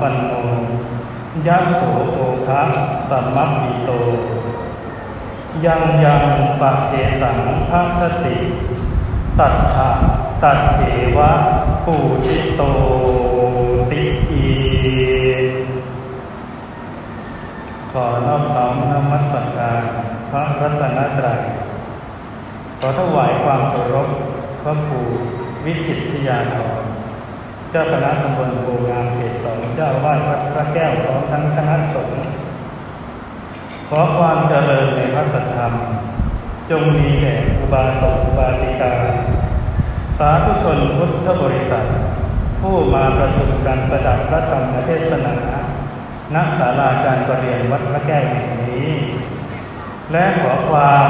ปันโนยะโสโอคะสัมมัปปิโต ยังยังปะเทสังภาสติ ตัดถะตัดเถวะปูชิโตติอีขอนอบน้อมนมัสการพระรัตนตรัยขอถวายความเคารพพระปู่วิจิตรชยาธรเจ้าคณะตำบลโพงามเขตสองเจ้าวาดวัดพระแก้วพร้อมทั้งคณะสงฆ์ขอความเจริญในพระสัทธรรม จงมีแด่อุบาสกอุบาสิกา สาธุชนพุทธบริษัท ผู้มาประชุมกันสดับพระธรรมเทศนาณศาลาการประเรียนวัดพระแก้วแห่งนี้ และขอความ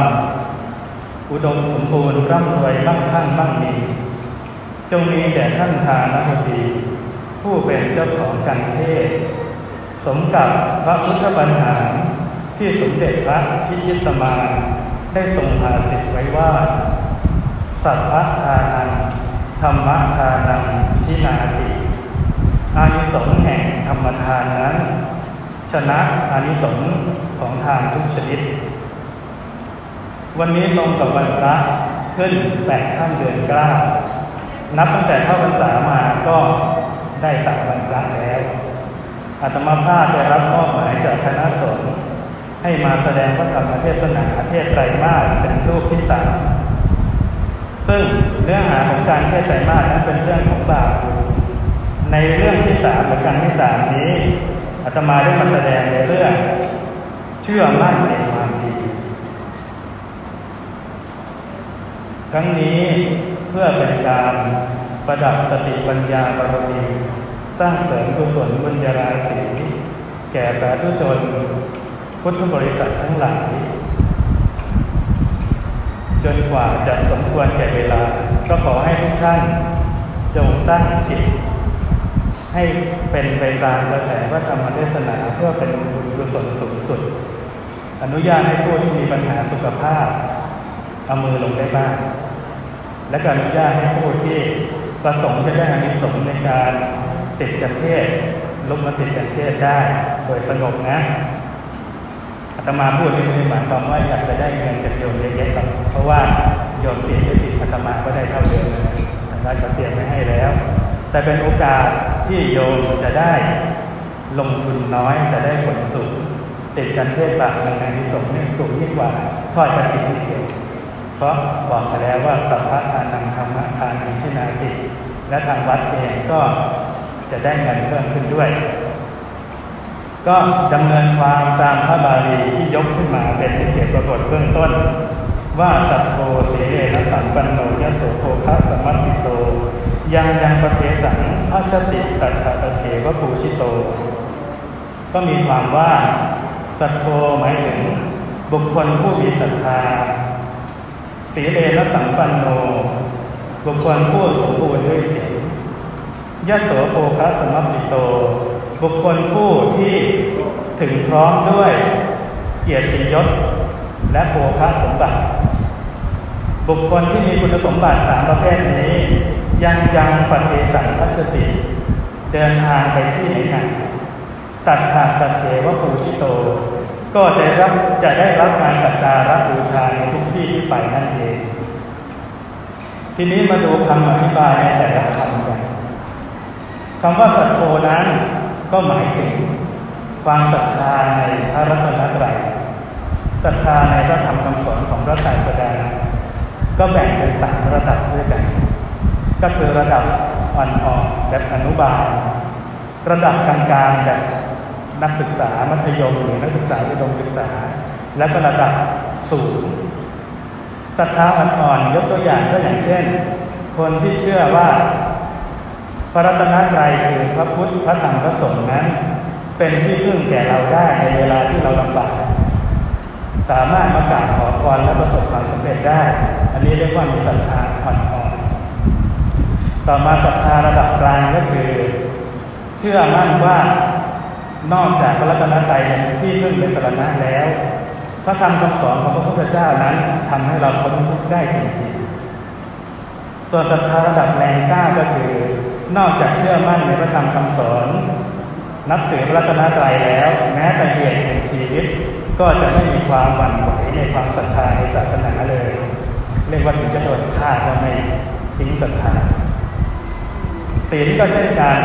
อุดมสมบูรณ์ร่ำรวยมั่งคั่งมั่งมี งมีแด่ท่านทานบดี ผู้เป็นเจ้าของกันเทศ สมกับพระพุทธบัญหารที่สมเด็จพระพิชิตมารได้ทรงภาสิทธิ์ไว้ว่า สัพพะทานังธรรมทานังชินาติอานิสงส์แห่งธรรมทานนั้น ชนะอานิสงส์ของทานทุกชนิด วันนี้ตรงกับวันพระขึ้นแปดข้ามเดือนเก้า นับตั้งแต่เข้าพรรษามาก็ได้สามวันพระแล้วอาตมาภาพได้รับมอบหมายจากคณะสงฆ์ให้มาแสดงพระธรรมเทศนาเทศไตรมาสเป็นรูปที่สามซึ่งเนื้อหาของการเทศไตรมาสนั้นเป็นเรื่องของบาปในเรื่องที่สามประการที่สามนี้อาตมาได้มาแสดงในเรื่อง เชื่อมั่นในความดีครั้งนี้ พื่อเป็นการประดับสติปัญญาบารมี สร้างเสริมกุศลบุญญาราศีแก่สาธุชน พุทธบริษัททั้งหลาย จนกว่าจะสมควรแก่เวลา ก็ขอให้ทุกท่าน จงตั้งจิต ให้เป็นไปตามกระแสพระธรรมเทศนาเพื่อเป็นบุญกุศลสูงสุด อนุญาตให้ผู้ที่มีปัญหาสุขภาพเอามือลงได้บ้าง และก็อนุญาตให้ผู้ที่ประสงค์จะได้อานิสงส์ในการติดกันเทศลุกมาติดกันเทศได้โดยสงบนะอาตมาพูดนี่ไม่ได้หมายความว่าอยากจะได้เงินจากโยมเยอะๆหรอกเพราะว่าโยมติดไม่ติดอาตมาก็ได้เท่าเดิมทางด้านก็เตรียมไว้ให้แล้ว แต่เป็นโอกาสที่โยมจะได้ลงทุนน้อยจะได้ผลสูงติดกันเทศบาทในอานิสงส์นี่สูงยิ่งกว่าทอดกระถิ่นนิดเดียว ราะบอกไปแล้วว่าสัพพะทานังธรรมทานังชินาติ และทางวัดเองก็จะได้เงินเพิ่มขึ้นด้วย ก็ดำเนินความตามพระบาลีที่ยกขึ้นมาเป็นที่เขียนปรากฏเบื้องต้น ว่าสัทโธสีเลนะสัมปันโนยโสโภคะสมมัติโต ยังยังประเทสังพระชติตัถาตเถวปูชิโต ก็มีความว่าสัทโธหมายถึงบุคคลผู้มีศรัทธา สีเลนะสัมปันโน บุคคลผู้สมบูรณ์ด้วยศีลยโสโภคะสมัปปิโต บุคคลผู้ที่ถึงพร้อมด้วยเกียรติยศ และโภคะสมบัติ บุคคลที่มีคุณสมบัติสามประเภทนี้ ยังยังปฏิสังพัชติ เดินทางไปที่ไหนไหนตัดทางตัดเทวภูชิโต ก็จะรับจะได้รับการสักการะบูชาในทุกที่ที่ไปนั่นเอง ทีนี้มาดูคำอธิบายในแต่ละคำกันคำว่าสัทโธนั้นก็หมายถึงความศรัทธาในพระรัตนตรัยศรัทธาในพระธรรมคำสอนของพระศาสดาก็แบ่งเป็นสามระดับด้วยกัน ก็คือระดับอ่อนๆแบบอนุบาล ระดับกลางๆแบบ นักศึกษามัธยมหรือนักศึกษาอุดมศึกษา และก็ระดับสูงศรัทธาอ่อนๆยกตัวอย่างก็อย่างเช่น คนที่เชื่อว่า พระรัตนตรัยคือพระพุทธพระธรรมพระสงฆ์นั้น เป็นที่พึ่งแก่เราได้ในเวลาที่เราลำบากสามารถมากราบขอพรและประสบความสำเร็จได้ อันนี้เรียกว่ามีศรัทธาอ่อนๆต่อมาศรัทธาระดับกลางก็คือ เชื่อมั่นว่า นอกจากพระรัตนตรัยเป็นที่พึ่งในสรณะแล้ว พระธรรมคำสอนของพระพุทธเจ้านั้นทำให้เราพ้นทุกข์ได้จริงๆ ส่วนศรัทธาระดับแรงกล้าก็คือ นอกจากเชื่อมั่นในพระธรรมคำสอน นับถือพระรัตนตรัยแล้ว แม้แต่เหตุแห่งชีวิต ก็จะไม่มีความหวั่นไหวในความศรัทธาในศาสนาเลย เรียกว่าถึงจะโดนฆ่าก็ไม่ทิ้งศรัทธาศีลก็เช่นกัน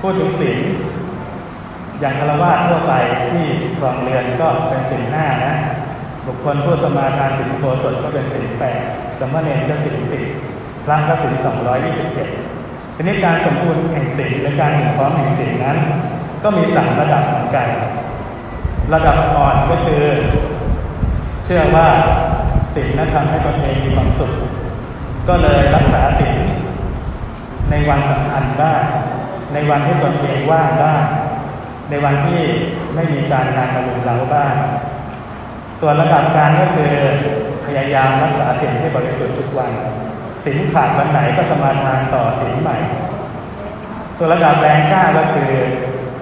พูดถึงศีล อย่างคารวะทั่วไปที่ครองเรือนก็เป็นศีลห้านะบุคคลผู้สมาทานศีลโกศลก็เป็นศีลแปดสมณเณรก็ศีลสิบพระก็ศีลสองร้อยยี่สิบเจ็ดทีนี้การสมบูรณ์แห่งศีลและการถึงพร้อมแห่งศีลนั้น ก็มีสามระดับเหมือนกัน ระดับอ่อนก็คือ เชื่อว่าศีลนั้นทำให้ตนเองมีความสุข ก็เลยรักษาศีลในวันสำคัญบ้างในวันที่ตนเองว่างบ้าง ในวันที่ไม่มีการงานมาลุมเราบ้าง ส่วนระดับกางก็คือพยายามรักษาศีลให้บริสุทธิ์ทุกวันศีลขาดวันไหนก็สมาทานต่อศีลใหม่ ส่วนระดับแรงกล้าก็คือ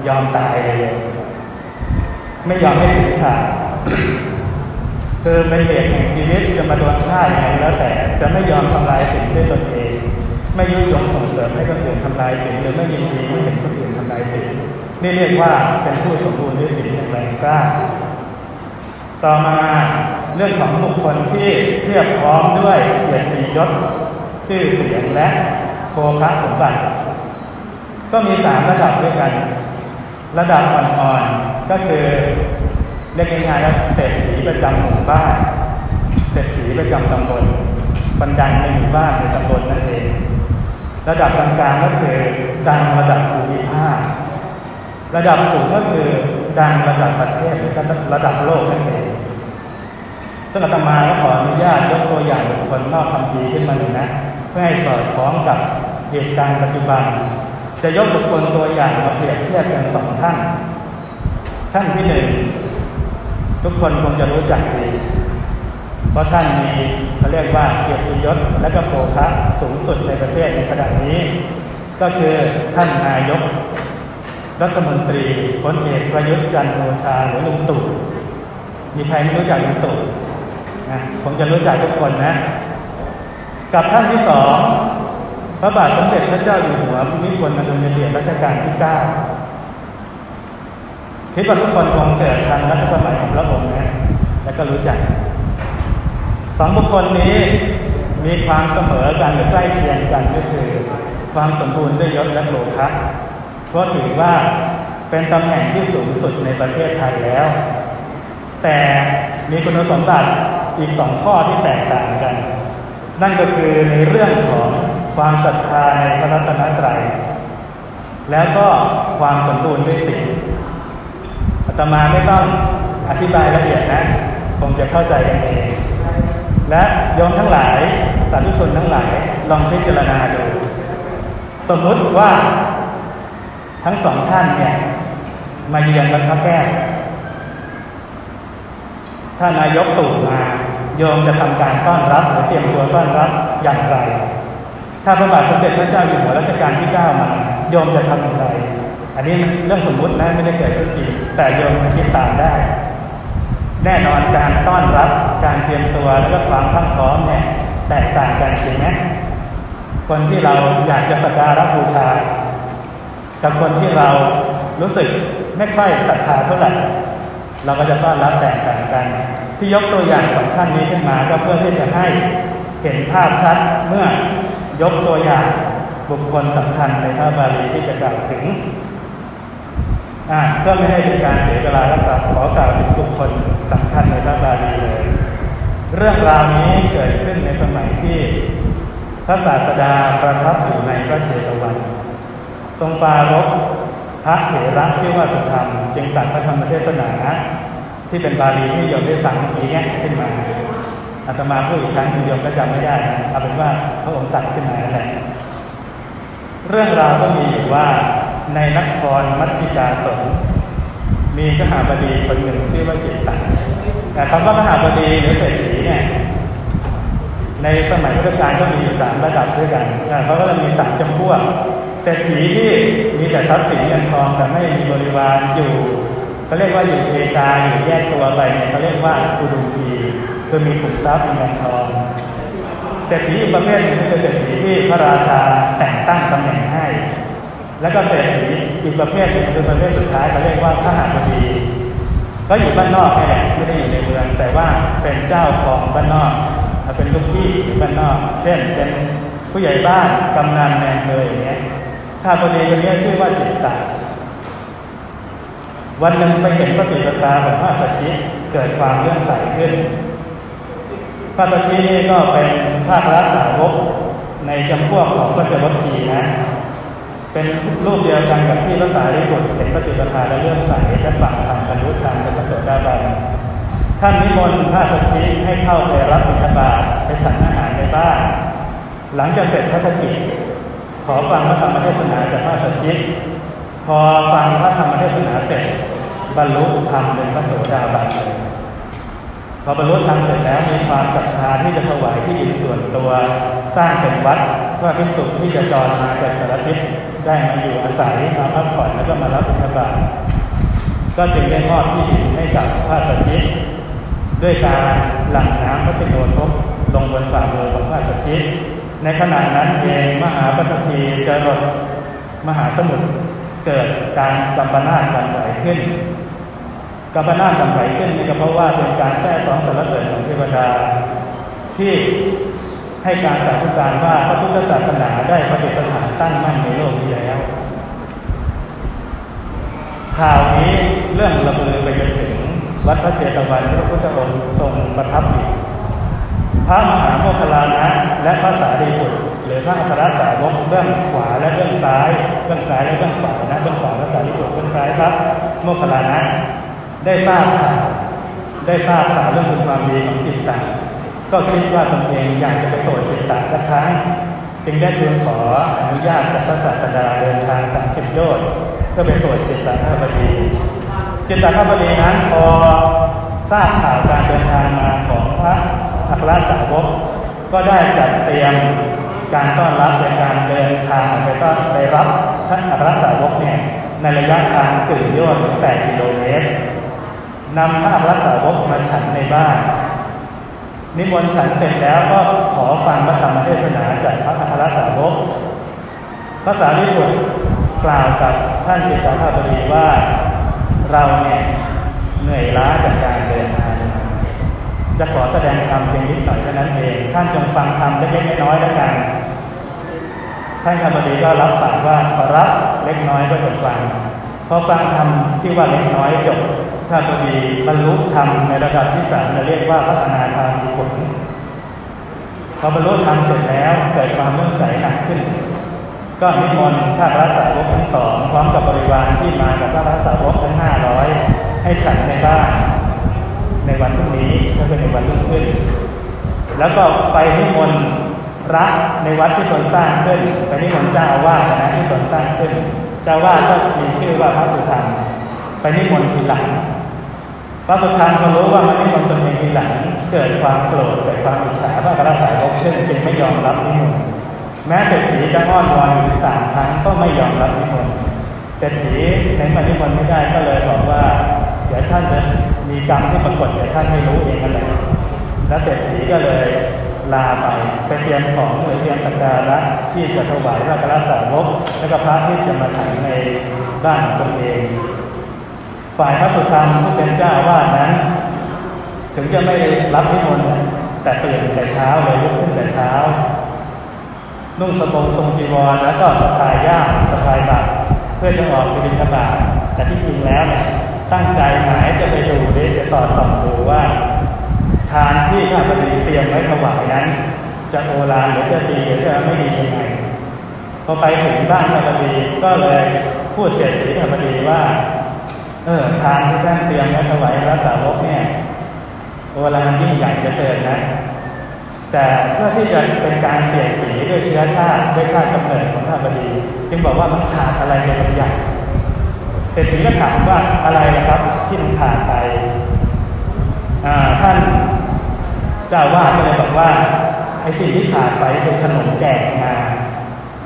ยอมตายเลยไม่ยอมให้ศีลขาดคือเป็นเหตุแห่งชีวิตจะมาโดนฆ่าอย่างไรแล้วแต่จะไม่ยอมทำลายศีลด้วยตนเอง ไม่ยุยงส่งเสริมให้คนอื่นทำลายศีลหรือไม่ยินดีเมื่อเห็นคนอื่นทำลายศีล นี่เรียกว่าเป็นผู้สมบูรณ์ด้วยศีลอย่างแรงกล้า ต่อมาเรื่องของบุคคลที่เทียบพร้อมด้วยเกียรติยศชื่อเสียงและโภคะสมบัติ ก็มีสามระดับด้วยกัน ระดับอ่อนๆก็คือเรียกง่ายๆว่าเศรษฐีประจำหมู่บ้าน เศรษฐีประจำตำบลบันดังในหมู่บ้านในตำบลนั่นเอง ระดับกลางๆก็คือดังระดับภูมิภาค ระดับสูงก็คือดังระดับประเทศหรือระดับโลกนั่นเองซึ่งอาตมาก็ขออนุญาตยกตัวอย่างบุคคลนอกคำพีขึ้นมาหนึ่งนะ เพื่อให้สอดคล้องกับเหตุการณ์ปัจจุบัน จะยกบุคคลตัวอย่างมาเปรียบเทียบกันสองท่าน ท่านที่หนึ่งทุกคนคงจะรู้จักดี เพราะท่านมีเขาเรียกว่าเกียรติยศและก็โภคะสูงสุดในประเทศในขณะนี้ ก็คือท่านนายก รัฐมนตรีพลเอกประยุทธ์จันทร์โอชาหรือลุงตู่มีใครไม่รู้จักลุงตู่นะผมจะรู้จักทุกคนนะ กับท่านที่สองพระบาทสมเด็จพระเจ้าอยู่หัวภูมิพลอดุลยเดชรัชกาลที่เก้าคิดว่าทุกคนคงเกิดทันรัชสมัยของพระองค์นะแล้วก็รู้จักสองบุคคลนี้มีความเสมอกันหรือใกล้เคียงกันก็คือ ความสมบูรณ์ด้วยยศและโลคะ เพราะถือว่าเป็นตำแหน่งที่สูงสุดในประเทศไทยแล้ว แต่มีคุณสมบัติอีกสองข้อที่แตกต่างกัน นั่นก็คือในเรื่องของความศรัทธาในพระรัตนตรัย แล้วก็ความสมบูรณ์ด้วยสิ่งอาตมาไม่ต้องอธิบายละเอียดนะคงจะเข้าใจกันเอง และโยมทั้งหลาย สาธุชนทั้งหลายลองพิจารณาดู สมมุติว่า ทั้งสองท่านเนี่ยมาเยือนวัดพระแก้วถ้านายกตู่มาโยมจะทำการต้อนรับหรือเตรียมตัวต้อนรับอย่างไร ถ้าพระบาทสมเด็จพระเจ้าอยู่หัวรัชกาลที่เก้ามาโยมจะทำอย่างไร อันนี้เรื่องสมมุตินะไม่ได้เกิดขึ้นจริงแต่โยมคิดตามได้ แน่นอนการต้อนรับการเตรียมตัวแล้วก็ความพรั่งพร้อมเนี่ยแตกต่างกันจริงไหมคนที่เราอยากจะสักการะบูชา กับคนที่เรารู้สึกไม่ค่อยศรัทธาเท่าไหร่เราก็จะต้อนรับแตกต่างกัน ที่ยกตัวอย่างสองท่านนี้ขึ้นมาก็เพื่อที่จะให้เห็นภาพชัดเมื่อยกตัวอย่างบุคคลสำคัญในพระบาลีที่จะกล่าวถึงอ่าก็ไม่ให้เป็นการเสียเวลาแล้วกับขอกล่าวถึงบุคคลสำคัญในพระบาลีเลย เรื่องราวนี้เกิดขึ้นในสมัยที่พระศาสดาประทับอยู่ในพระเชตวัน ทรงปารภพระเถระชื่อว่าสุธรรม จึงตัดพระธรรมเทศนาที่เป็นบาลีที่โยมได้ฟังเมื่อกี้เนี้ยขึ้นมาอาตมาพูดอีกครั้งโยมก็จำไม่ได้นะเอาเป็นว่าพระองค์ตัดขึ้นมาแหละเรื่องราวก็มีอยู่ว่าในนครมัชชิกาสนมีขหาบดีคนหนึ่งชื่อว่าจิตตังแต่คำว่าขหาบดีหรือเศรษฐีเนี่ย ในสมัยพุทธกาลก็มีอยู่สามระดับด้วยกันเขาก็จะมีสามจำพวกเศรษฐีที่มีแต่ทรัพย์สินเงินทองแต่ไม่มีบริวารอยู่เขาเรียกว่าอยู่เอกาอยู่แยกตัวไปเนี่ยเขาเรียกว่ากุดุพีคือมีขุมทรัพย์มีเงินทอง เศรษฐีอีกประเภทหนึ่งก็คือเศรษฐีที่พระราชาแต่งตั้งตำแหน่งให้ แล้วก็เศรษฐีอีกประเภทหนึ่งคือประเภทสุดท้ายเขาเรียกว่าข้าหาบดีก็อยู่บ้านนอกนี่แหละไม่ได้อยู่ในเมือง แต่ว่าเป็นเจ้าของบ้านนอก เป็นลูกพี่อยู่บ้านนอก เช่น เป็นผู้ใหญ่บ้านกำนันในอำเภออย่างเงี้ยข้าพอดีคนนี้ชื่อว่าจิตตาวันหนึ่งไปเห็นปฏิปทาของพระสัชชิเกิดความเลื่อมใสขึ้น พระสัชชีนี่ก็เป็นภาครัสาวกในจำพวกของพระเจ้าวัคีนะ เป็นรูปเดียวกันกับที่พระสารีบุตรเห็นปฏิปทาและเลื่อมใสและฝังธรรมบรรลุธรรมเป็นพระโสดาบัน ท่านนิมนต์พระสัชชีให้เข้าไปรับบิณฑบาตไปฉันอาหารในบ้าน หลังจากเสร็จพระธกิจ ขอฟังพระธรรมเทศนาจากพระสัชชีพอฟังพระธรรมเทศนาเสร็จ บรรลุธรรมเป็นพระโสดาบันพอบรรลุธรรมเสร็จแล้วมีความศรัทธาที่จะถวายที่ดินส่วนตัวสร้างเป็นวัดเพื่อพิสุที่จะจรมาจากสารทิศได้มาอยู่อาศัยมาพักผ่อนแล้วก็มารับบิณฑบาตก็จึงได้มอบที่ดินให้กับพระสัชิ ด้วยการหลั่งน้ำพระสิโนทบลงบนฝ่ามือของพระสัชชิในขณะนั้นเองมหาปฐพีจะรดมหาสมุทรเกิดการกำปนาตกันไหวขึ้นกัมปนาตกำไหวขึ้นนี่ก็เพราะว่าเป็นการแท้สองสรรเสริญของเทวดา ที่ให้การสาธุการว่าพระพุทธศาสนาได้ปฏิสถานตั้งมั่นในโลกนี้แล้วข่าวนี้เรื่องระเบือไปจนถึง วัดพระเชตวันที่พระพุทธองค์ทรงประทับอยู่พระมหาโมคคลานะและพระสารีบุตรหรือพระอัครสาวกเบื้องขวาและเบื้องซ้าย เบื้องซ้ายและเบื้องขวานะเบื้องขวาพระสารีบุตรเบื้องซ้ายพระโมคคลานะ ได้ทราบข่าวได้ทราบข่าวเรื่องคุณความดีของจิตตาก็คิดว่าตนเองอยากจะไปโปรดจิตตาสักครั้งจึงได้ทูลขออนุญาตจากพระศาสดาเดินทางสามสิบโยชน์เพื่อไปโปรดจิตตาข้าบดี จิตตาข้าบดีนั้นพอทราบข่าวการเดินทางมาของพระอัครสาวก ก็ได้จัดเตรียมการต้อนรับในการเดินทางไปต้อนไปรับท่านอัครสาวกเนี่ยในระยะทางกึ่งโยชน์ถึง8กิโลเมตรนำพระอัครสาวกมาฉันในบ้าน นิมนต์ฉันเสร็จแล้วก็ขอฟังพระธรรมเทศนาจากพระอัครสาวกพระสารีบุตรกล่าวกับท่านจิตตาบดีว่า เราเนี่ยเหนื่อยล้าจากการเดินทางจะขอแสดงธรรมเพียงนิดหน่อยเท่านั้นเอง ท่านจงฟังธรรมเล็กๆน้อยๆแล้วกัน ท่านคบดีก็รับปากว่าขอรับเล็กน้อยก็จะฟัง พอฟังธรรมที่ว่าเล็กน้อยจบถ้าพอดีบรรลุธรรมในระดับที่สามเราเรียกว่าพัฒนาธรรมผลพอบรรลุธรรมเสร็จแล้วเกิดความเลื่อใสหนักขึ้น ก็นิมนต์พระรัสาวกทั้งสองพร้อมกับบริวารที่มากับพระรัสาวกทั้งห้าร้อยให้ฉันในบ้านในวันพรุ่งนี้ก็คือในวันรุ่งขึ้น แล้วก็ไปนิมนต์พระในวัดที่ตนสร้างขึ้นไปนิมนต์เจ้าอาวาสนะที่ตนสร้างขึ้น เจ้าอาวาสก็มีชื่อว่าพระสุธรรมไปนิมนต์ทีหลังพระสุธรรมพอรู้ว่ามันนิมนต์ตนเองทีหลังเกิดความโกรธเกิดความอิจฉาพระกระสายกขึ้นจึงไม่ยอมรับนิมนต์ แม้เศรษฐีจะอ้อนวอนอยู่ถึงสามครั้งก็ไม่ยอมรับนิมนต์เศรษฐีในมื่อนิมนต์ไม่ได้ก็เลยบอกว่า เดี๋ยวท่านจะมีกรรมที่ปรากฏเดี๋ยวท่านไม่รู้เองนั่นและและเศรษฐีก็เลยลาไปไปเตรียมของหรือเตรียมสักการะที่จะถวายพระกระสาวกและก็พระที่จะมาฉันในบ้านของตนเอง ฝ่ายพระสุธรรมผู้เป็นเจ้าวาสนั้น ถึงจะไม่รับนิมนต์แต่ตื่นแต่เช้าเลยลุกขึ้นแต่เช้า นุ่งสบงทรงจีวรแล้วก็สะพายย่ามสะพายบาตรเพื่อจะออกไปบิณฑบาตแต่ที่จริงแล้วเนี่ยตั้งใจหมายจะไปดูดิจะสอดส่องดูว่า ทานที่ข้าพเจ้าเตรียมไว้ถวายนั้น จะโอฬารหรือจะดีหรือจะไม่ดียังไงพอไปถึงบ้านข้าพเจ้าก็เลยพูดเสียสีข้าพเจ้าว่าเออทานที่ท่านเตรียมไว้ถวายพระสาวกเนี่ยโอฬารยิ่งใหญ่เหลือเกินนะ แต่เพื่อที่จะเป็นการเสียดสีด้วยเชื้อชาติด้วยชาติกำเนิดของข้าบดี จึงบอกว่ามันขาดอะไรในบางอย่างเศรษฐีก็ถามว่าอะไรนะครับที่มันขาดไปท่านเจ้าอาวาดก็เลยบอกว่าไอ้สิ่งที่ขาดไปคือขนมแกงงา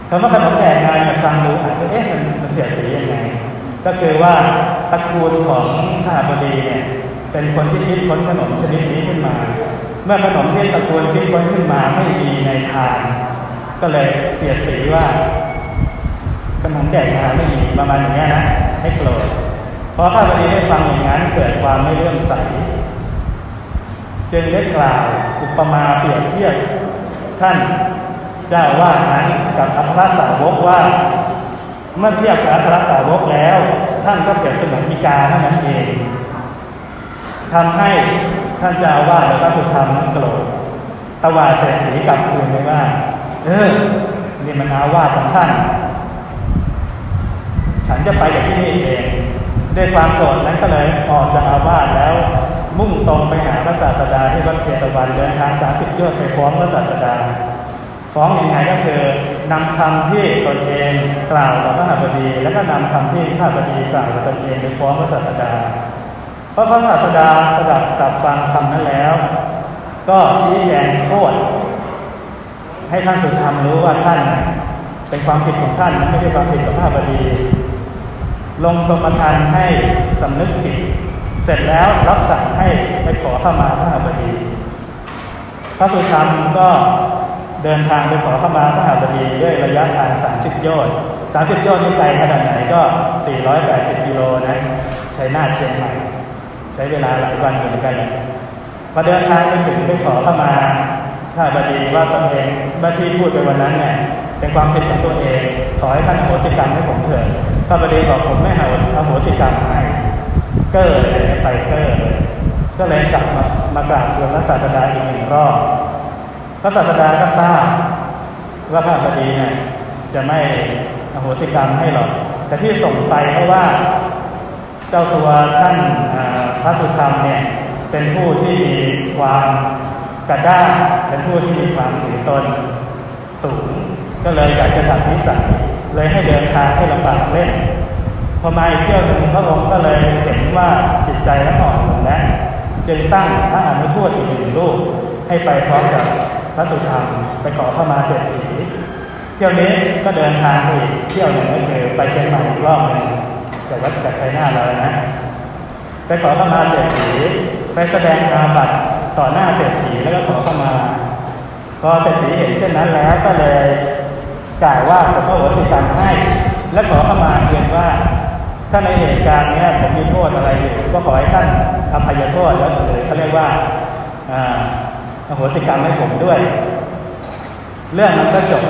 คำว่าขนมแกงงาเนี่ยฟังดูอาจจะเอ๊ะมันมันเสียสียังไงก็คือว่าตระกูลของข้าบดีเนี่ยเป็นคนที่คิดค้นขนมชนิดนี้ขึ้นมา เมื่อขนมที่ตระกูลคิดค้นขึ้นมาไม่มีในทาน ก็เลยเสียสีว่าขนมแดกงานไม่มีประมาณอย่างนี้นะให้โกรธเพอข้าพเจ้าได้ฟังอย่างนั้นเกิดความไม่เลื่อมใสจึงได้กล่าวอุปมาเปรียบเทียบท่านเจ้าว่านั้นกับอัครสาวกว่า เมื่อเทียบกับอัครสาวกแล้ว ท่านก็เปรียบเสมือนอีกาเท่านั้นเองทำให้ ท่านเจ้าว่าและพระสุธรรมนั้นโกรธตวาเศรษฐีกลับคืนไปว่า เออนี่มันอาวาสของท่าน ฉันจะไปจากที่นี่เองด้วยความโกรธนั้นก็เลยออกจากอาวาสแล้ว มุ่งตรงไปหาพระศาสดาที่วัดเชตวันเดินทางสามสิบยชน์ไปฟ้องพระศาสดา ฟ้องยังไงก็คือนำคำที่ตนเองกล่าวกับพระหบดี แล้วก็นำคำที่ข้าบดีกล่าวกับตนเองไปฟ้องพระศาสดา พระพระศาสดาสดับตับฟังคำนั้นแล้ว ก็ชี้แจงโทษให้ท่านสุธรรมรู้ว่าท่านเป็นความผิดของท่านไม่ใช่ความผิดของพระบดี ลงพรมทานให้สำนึกผิด เสร็จแล้วรับสั่งให้ไปขอเข้ามาพระบดี พระสุธรรมก็เดินทางไปขอเข้ามาพระหบดีด้วยระยะทาง30โยชน์30โยชน์นี่ไกลขนาดไหนก็480กิโลนะใช้หน้าทเชียงใหม่ ใช้เวลาหลายวันอยู่เหมือนกันพอเดินทางไปถึงไปขอเข้ามาข้าบดีว่าตนเองว่าที่พูดไปวันนั้นเนี่ยเป็นความผิดของตัวเอง ขอให้ท่านอโหสิกรรมให้ผมเถิดข้าบดีบอกผมไม่เอาอโหสิกรรมให้เก้อเลยไปเก้อเลยก็เลยกลับมามากราบทูลพระศาสดาอีกหนึ่งรอบพระศาสดาก็ทราบว่าพระบดีเนี่ยจะไม่อโหสิกรรมให้หรอก แต่ที่ส่งไปเพราะว่า เจ้าตัวท่าน พระสุธรรมเนี่ยเป็นผู้ที่มีความกระด้างเป็นผู้ที่มีความถือตนสูง ก็เลยอยากจะดัดนิสัยเลยให้เดินทางให้ลำบากเล่นพอมาอีกเที่ยวหนึ่งพระองค์ก็เลยเห็นว่าจิตใจและอ่อนลงแล้วจึงตั้งพระอนุทูตอีกหนึ่งรูปให้ไปพร้อมกับพระสุธรรมไปขอเข้ามาเศรษฐีเที่ยวนี้ก็เดินทางไปเที่ยวหนึ่งก็คือไปเชียงใหม่อีกรอบหนึ่งจากวัดจากชัยนาทเราเลยนะ ไปขอขมาเศรษฐีไปแสดงอาบัติต่อหน้าเศรษฐีแล้วก็ขอขมา พอเศรษฐีเห็นเช่นนั้นแล้วก็เลยกล่าวว่าผมก็โหสิกรรมให้ และขอขมาเพียงว่า ถ้าในเหตุการณ์นี้ผมมีโทษอะไรอยู่ก็ขอให้ท่านอภัยโทษแล้วหรือเขาเรียกว่าอาโหสิกรรมให้ผมด้วย เรื่องมันก็จบ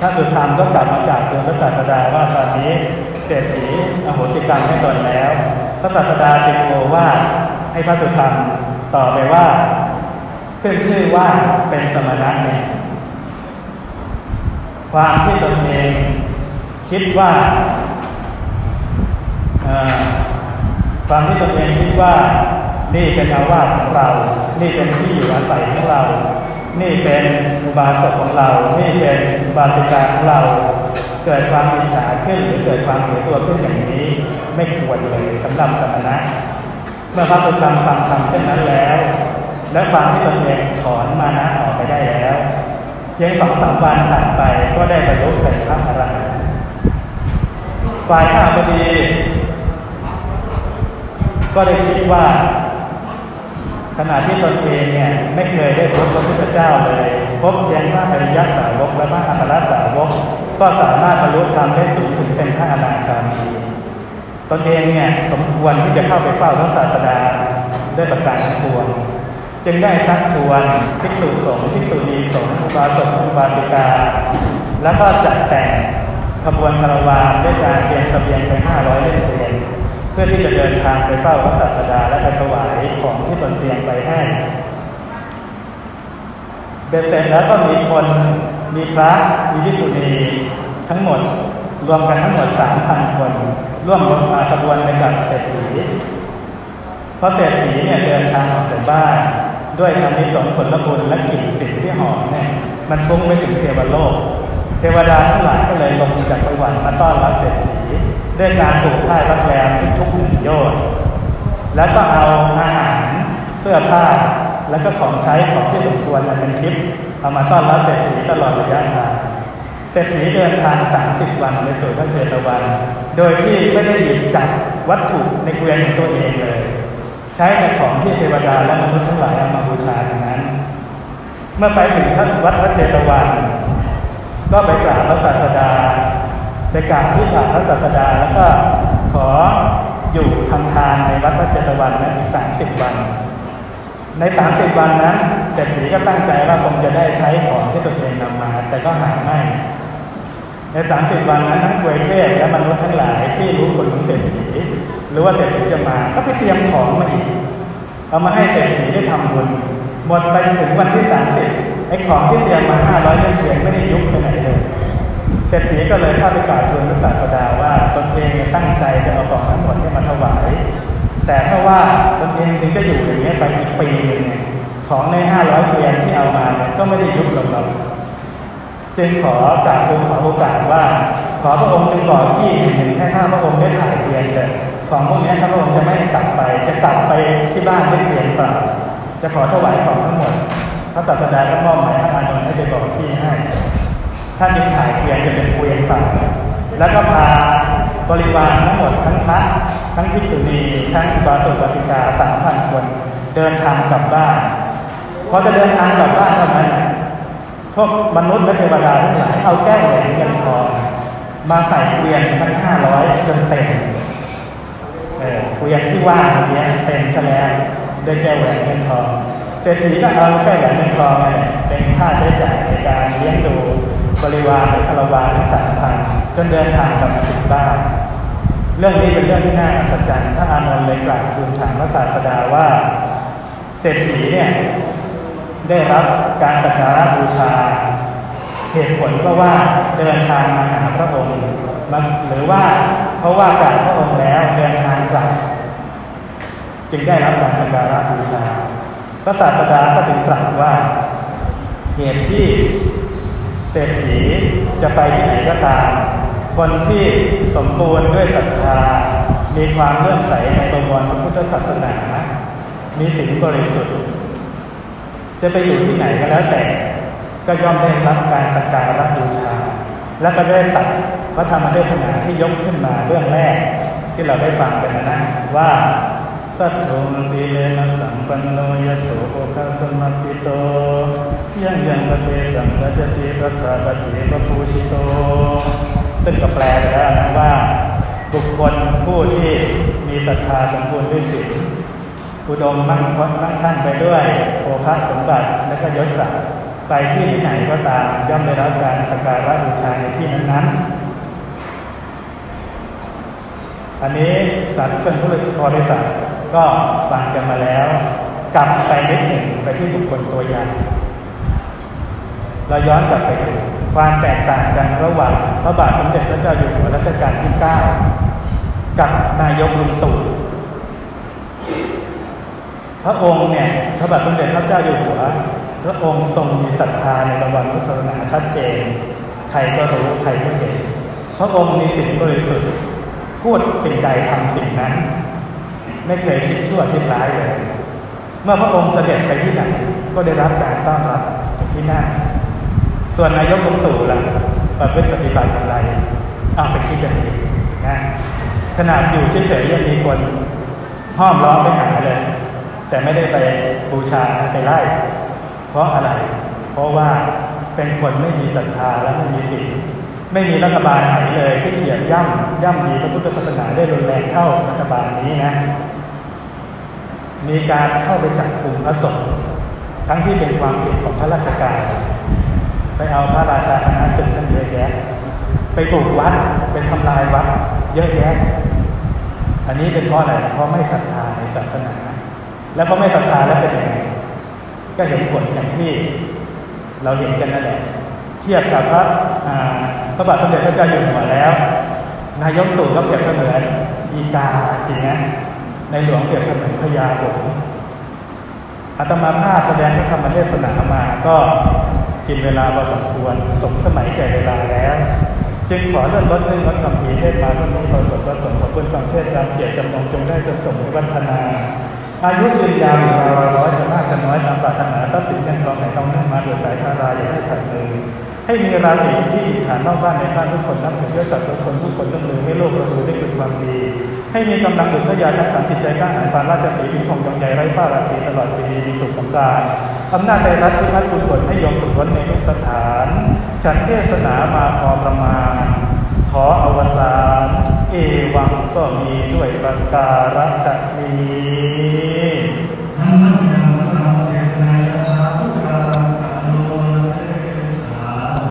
ท่านสุธรรมก็กลับมาจากตัวพระศาสดาว่าตอนนี้เศรษฐีอโหสิกรรมให้ตนแล้ว พระศาสดาจึงโอว่าทให้พระสุธรรมต่อไปว่าขึ้นชื่อว่าเป็นสมณะเนี่ยความที่ตนเองคิดว่าความที่ตนเองคิดว่า นี่เป็นอาวาสของเรา นี่เป็นที่อยู่อาศัยของเรา นี่เป็นอุบาสกของเรา นี่เป็นอุบาสิกาของเรา เกิดความอิจฉาขึ้นหรือเกิดความถือตัวขึ้นอย่างนี้ ไม่ควรเลยสำหรับสมณะ เมื่อพระสุธรรมฟังธรรมเช่นนั้นแล้ว และความที่ตนเองถอนมานะออกไปได้แล้วเพียงสองสามวันผ่านไปก็ได้บรรลุเป็นพระอรหันต์ฝ่ายข้าพดี ก็ได้คิดว่า ขณะที่ตนเองเนี่ยไม่เคยได้พบพระพุทธเจ้าเลย พบเพียงพระอริยสาวกและพระอัครสาวก ก็สามารถบรรลุธรรมได้สูงถึงเป็นพระอนาคามีตนเองเนี่ยสมควรที่จะเข้าไปเฝ้าพระศาสดาด้วยประการทั้งปวงจึงได้ชักชวนภิกษุสงฆ์ภิกษุณีสงฆ์อุบาสกอุบาสิกา แล้วก็จัดแต่งขบวนคารวานด้วยการเตรียมเสบียงไป 500เล่มเกวียน พื่อที่จะเดินทางไปเฝ้าพระศาสดาและไปถวายของที่ตนเตรียมไปให้เบ็ดเสร็จแล้วก็มีคนมีพระมีภิกษุณีทั้งหมด รวมกันทั้งหมด3,000คน ร่วมขบวนไปกับเศรษฐีเพราะเศรษฐีเนี่ยเดินทางออกจากบ้าน ด้วยอานิสงส์ผลบุญและกลิ่นสิ่งที่หอมเนี่ยมันฟุ้งไปถึงเทวโลก เทวดาทั้งหลายก็เลยลงจากสวรรค์มาต้อนรับเศรษฐี ด้วยการปลูกค่ายรักแรมทุกหนึ่งโยชน์แล้วก็เอาอาหารเสื้อผ้าแล้วก็ของใช้ของที่สมควรอันเป็นทิพย์เอามาต้อนรับเศรษฐีตลอดระยะทางเศรษฐีเดินทาง 30 วันไปสู่พระเชตวัน โดยที่ไม่ได้หยิบจับวัตถุในเกวียนของตัวเองเลย ใช้แต่ของที่เทวดาและมนุษย์ทั้งหลายเอามาบูชาทั้งนั้น เมื่อไปถึงวัดพระเชตวัน ก็ไปกราบพระศาสดา ไปกราบที่กราบพระศาสดาแล้วก็ขออยู่ทำทานในวัดพระเชตวันนั้นอีก 30 วัน ใน 30 วันนั้นเศรษฐีก็ตั้งใจว่าคงจะได้ใช้ของที่ตนเองนำมา แต่ก็หาไม่ ใน 30 วันนั้นทั้งทวยเทพและมนุษย์ทั้งหลายที่รู้คนของเศรษฐีหรือว่าเศรษฐีจะมาก็ไปเตรียมของมาอีกเอามาให้เศรษฐีได้ทำบุญหมดไปถึงวันที่ 30ไอ้ของที่เตรียมมา500เล่มเกวียนไม่ได้ยุบไปไหนเลย เศรษฐีก็เลยเข้าไปกราบทูลพระศาสดาว่าตนเองตั้งใจจะเอาของทั้งหมดเนี่มาถวาย แต่ถ้าว่าตนเองจึงจะอยู่อย่างนี้ไปอีกปีหนึงเนี่ยของใน500เกวียนที่เอามาเนี่ยก็ไม่ได้ยุบลงหรอกจึงขอกราบทูลขอโอกาสว่า ขอพระองค์จงบอกที่เห็นแค่ข้าพระองค์ได้ถ่ายเกวียนเถิดของพวกนี้ข้าพระองค์จะไม่กลับไป จะกลับไปที่บ้านด้วยเกวียนเปล่าจะขอถวายของทั้งหมด พระศาสดาก็มอบหมายพระอานนท์ให้ไปบอกที่ให้ ท่านจึงถ่ายเกวียนจะเป็นเกวียนเปล่าแล้วก็พาบริวารทั้งหมดทั้งพระทั้งภิกษุณีทั้งบาสุบาสิกาสามพันคนเดินทางกลับบ้านพอจะเดินทางกลับบ้านเท่านั้นพวกมนุษย์และเทวดาทั้งหลายเอาแก้วแหวนเงินทองมาใส่เกวียนทั้งห้าร้อยจนเต็มเกวียนที่ว่างเมื่อกี้เต็มซะแล้วด้วยแก้วแหวนเงินทองเศรษฐีก็เอาแก้วแหวนเงินทองเนี่ย เป็นค่าใช้จ่ายในการเลี้ยงดูบริวารหรือคารวาทั้งสามพันจนเดินทางกลับมาถึงบ้านเรื่องนี้เป็นเรื่องที่น่าอัศจรรย์พระอานนท์เลยกราบทูลถามพระศาสดาว่า เศรษฐีเนี่ยได้รับการสักการะบูชา เหตุผลก็ว่าเดินทางมาหาพระองค์มาหรือว่าเพราะว่ากราบพระองค์แล้วเดินทางกลับจึงได้รับการสักการะบูชา พระศาสดาก็ถึงตรัสว่า เหตุที่เศรษฐีจะไปที่ไหนก็ตาม คนที่สมบูรณ์ด้วยศรัทธา มีความเลื่อมใสในประมวลพระพุทธศาสนา มีสิ่งบริสุทธิ์ จะไปอยู่ที่ไหนก็แล้วแต่ ก็ย่อมได้รับการสักการะบูชา และก็ได้ตัดพระธรรมเทศนาที่ยกขึ้นมาเรื่องแรกที่เราได้ฟังกันนะนะว่า สัทโธสีเลนะสัมปันโนยโสโภคาสมัปปิโตยังยังปะเทสัมปจติรัตถาปฏิปภูชิโต ซึ่งก็แปลไปแล้วนะว่า บุคคลผู้ที่มีศรัทธาสมบูรณ์ด้วยศีลอุดมมั่งคงมั่งคั่งไปด้วยโภคะสมบัติและก็ยศศักดิ์ไปที่ที่ไหนก็ตามย่อมได้รับการสักการะบูชาในที่นั้นๆ อันนี้สาธุชนผู้บริษัท ก็ฟังกันมาแล้ว กลับไปนิดหนึ่งไปที่บุคคลตัวอย่าง เราย้อนกลับไปดูความแตกต่างกันระหว่างพระบาทสมเด็จพระเจ้าอยู่หัวรัชกาลที่ 9 กับนายกลุงตู่พระองค์เนี่ยพระบาทสมเด็จพระเจ้าอยู่หัว พระองค์ทรงมีศรัทธาในประวัติพุทธศาสนาชัดเจน ใครก็รู้ใครก็เห็น พระองค์มีสิ่งบริสุทธิ์พูดสิ่งใดทำสิ่งนั้น ไม่เคยคิดชั่วคิดร้ายเลย เมื่อพระองค์เสด็จไปที่ไหนก็ได้รับการต้อนรับจากที่นั่นส่วนนายกลุงตู่ล่ะประพฤติปฏิบัติอย่างไรเอาไปคิดกันเองนะขนาดอยู่เฉยๆยังมีคนห้อมล้อมไปหาเลย แต่ไม่ได้ไปบูชาไปไล่ เพราะอะไร เพราะว่าเป็นคนไม่มีศรัทธาและไม่มีศีล ไม่มีรัฐบาลไหนเลยที่เหยียบย่ำย่ำดีพระพุทธศาสนาได้รุนแรงเท่ารัฐบาลนี้นะ มีการเข้าไปจับกลุ่มพระสงฆ์ทั้งที่เป็นความผิดของพระราชการไปเอาพระราชาคณะศึกตั้งเยอะแยะ ไปปลูกวัดไปทำลายวัดเยอะแยะ อันนี้เป็นเพราะอะไรเพราะไม่ศรัทธาในศาสนา แล้วพอไม่ศรัทธาแล้วเป็นยังไงก็เห็นผลอย่างที่เราเห็นกันนั่นแหละเทียบกับพระ พระบาทสมเด็จพระเจ้าอยู่หัวแล้ว นายกตู่ก็เปรียบเสมือนอีกาจริงนในหลวงเปรียบเสมือนพญาหงส์อาตมาภาพแสดงพระธรรมเทศนามาก็กินเวลาพอสมควรสมสมัยแก่เวลาแล้ว จึงขอเลื่อนลดเรื่องลดคำพีเทศมาท่านนี้ประสบประสงค์ขอบคุณฟังเทศน์ตามเกียรติจำนงจงได้สมสมวิวัฒนา อายุยืนยาวอยู่ราวร้อยจะมากจะน้อยตามปรารถนาทรัพย์สินเงินทองไหนต้องนึ่งมาโดยสายทาราอย่าได้ขาดมือ ให้มีราศีที่ดินฐานนอกบ้านในบ้านทุกคนนับถือด้วยสัตว์ทุกคนทุกคนต้องลือให้โลกรู้ได้เป็นความดี ให้มีกำลังดุจพระยาทั้งสามจิตใจกล้าหาญปานราชสีบินทองจงใหญ่ไร้ฝ้าราตรีตลอดชีวิตมีสุขสำราญอำนาจใจรัฐพิพัฒน์บุญผลให้ยงสุขล้นในทุกสถาน ฉันเทศนามาพอประมาณ ขออวสานเอวังก็มีด้วยประการฉนี้นัมมัญญ